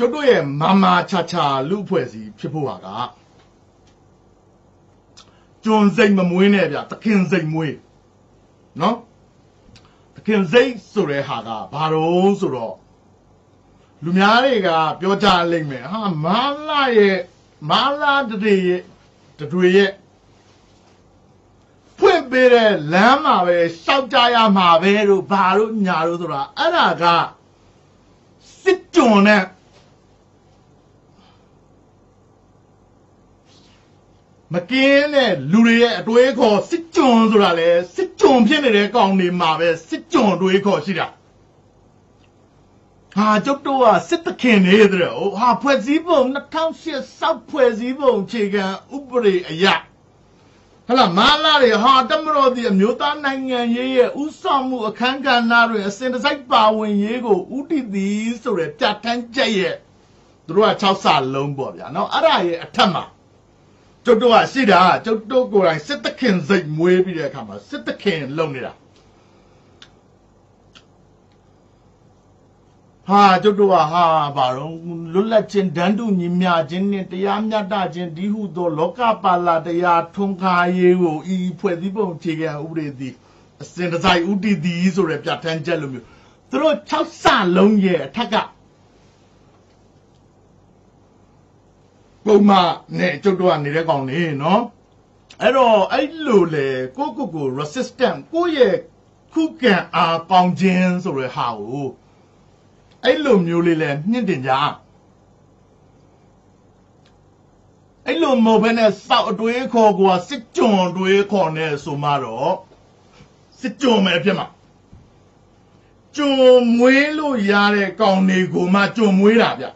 ကျုပ်တို့ရဲ့မာမာချာချာလူအဖွဲ့စီဖြစ်ဖို့ဟာကကျွန်းစိတ်မမွေးနဲ့ဗျသခင်စိတ်မွေးနော်သခင်စိတ်ဆိုတဲ့ဟာကဘာတော့ဆိုတော့လူများတွေကပြောကြလိမ့်မယ်ဟာမာလာရဲ့မာလာတတွေရဲ့တတွေရဲ့ဖွင့်ပေးတဲ့လမ်းမှာပဲရှောက်ကြရမှာပဲတို့ဘာတို့ညာတို့ဆိုတာအဲ့ဒါကစစ်ကြုံနဲ့ မကင်းတဲ့လူတွေရဲ့အတွေးခေါ်စစ်ကြွန်ဆိုတာလေစစ်ကြွန်ဖြစ်နေတဲ့ကောင်တွေမှာပဲစစ်ကြွန်တွေးခေါ်ရှိတာဟာကျုပ်တို့ကစစ်တခင်နေတဲ့ဟိုဟာဖွဲ့စည်းပုံ2008စောက်ဖွဲ့စည်းပုံအခြေခံဥပဒေအရဟလာမာလာတွေဟာတမတော်ဒီအမျိုးသားနိုင်ငံရေးရဲ့ဥဆောင်မှုအခမ်းကဏ္ဍတွေအစဉ်တစိုက်ပါဝင်ရေးကိုဥတည်သည်ဆိုရယ်ပြဋ္ဌာန်းချက်ရဲ့သူတို့က6ဆလုံးပေါ့ဗျာနော်အဲ့ဒါရဲ့အထက်မှာ ကျုပ်တို့ကရှိတာကျုပ်တို့ကိုယ်တိုင်စစ်တခင်စိတ်မွေးပြီးတဲ့အခါမှာစစ်တခင်လုံနေတာဟာကျုပ်တို့ကဟာဘာတော့လွတ်လပ်ခြင်းဒန်းတူညီမျှခြင်းနဲ့တရားမျှတခြင်းဒီဟုသော လောကပါလာတရားထွန်းကားရေးကိုဤဖွဲ့စည်းပုံအခြေခံဥပဒေသည်အစဉ်တစိုက်ဥတည်သည်ဆိုတဲ့ပြဋ္ဌာန်းချက်လိုမျိုးသူတို့6စလုံးရဲ့အထက်က ပုံမှန်နဲ့ကျုပ်တို့ကနေတဲ့ကောင်နေနော်အဲ့တော့အဲ့လိုလေကိုကိုကို resistant ကိုရဲ့ခုခံအားပေါင်းခြင်းဆိုတဲ့ဟာကိုအဲ့လိုမျိုးလေးလဲမြင့်တင်ကြအဲ့လိုမဟုတ်ဘဲနဲ့စောက်အတွေးခေါ်ကွာစစ်ကြုံအတွေးခေါ်နေဆိုမှတော့စစ်ကြုံမယ်ဖြစ်မှာကြုံမွေးလို့ရတဲ့ကောင်တွေကိုမှကြုံမွေးတာဗျ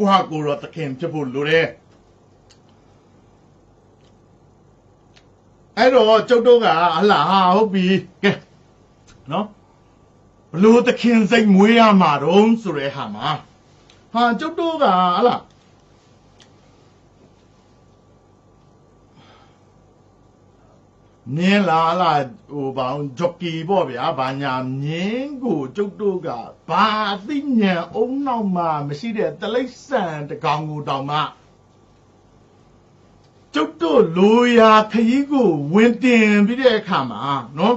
ကိုဟာကိုတော့တခင်ဖြစ်ဖို့လိုတယ်အဲ့တော့ကျုပ်တို့ကဟလာဟာဟုတ်ပြီကဲနော်ဘလို့သခင်စိတ်မွေးရမှာတော့ဆိုတဲ့ဟာမှာဟာကျုပ်တို့ကဟလာ မြင်းလာလာဟိုဘောင်ဂျော့ကီပေါ့ဗျာဘာညာမြင်းကိုကျုပ်တို့ကဘာအသိဉာဏ်အုံနောက်မှာမရှိတဲ့တလိษံတကောင်ကိုတောင်မှကျုပ်တို့လိုရာခရီးကိုဝင်တင်ပြီးတဲ့အခါမှာနော်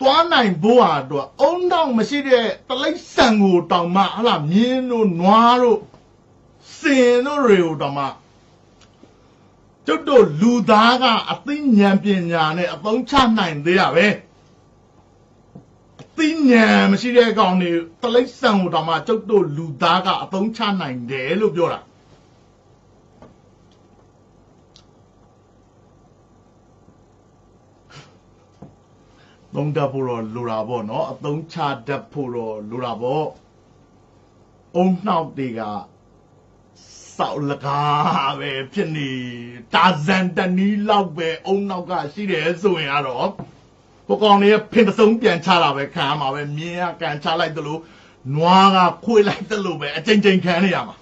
သွားနိုင်ဖို့ဟာတော့အုံတော့မရှိတဲ့တလိษံကိုတောင်မှဟလာမြင်းတို့နွားတို့စင်တို့တွေကိုတောင်မှ ကျုပ်တို့လူသားကအသိဉာဏ်ပညာနဲ့အသုံးချနိုင်သေးရပဲအသိဉာဏ်မရှိတဲ့ကောင်တွေတလိษံကိုတောင်မှကျုပ်တို့လူသားကအသုံးချနိုင်တယ်လို့ပြောတာသုံးတတ်ဖို့တော့လိုတာပေါ့နော်အသုံးချတတ်ဖို့တော့လိုတာပေါ့အုံနှောက်တွေက စောက်လကားပဲဖြစ်နေတာဇန်တနီးလောက်ပဲအုံနောက်ကရှိတယ်ဆိုရင်ကတော့ကိုကောင်လေးဖင်တစုံပြန်ချတာပဲခံရမှာပဲမြင်းကကန်ချလိုက်သလိုနွားကခွေးလိုက်သလိုပဲအချိန်ချင်းခံနေရမှာ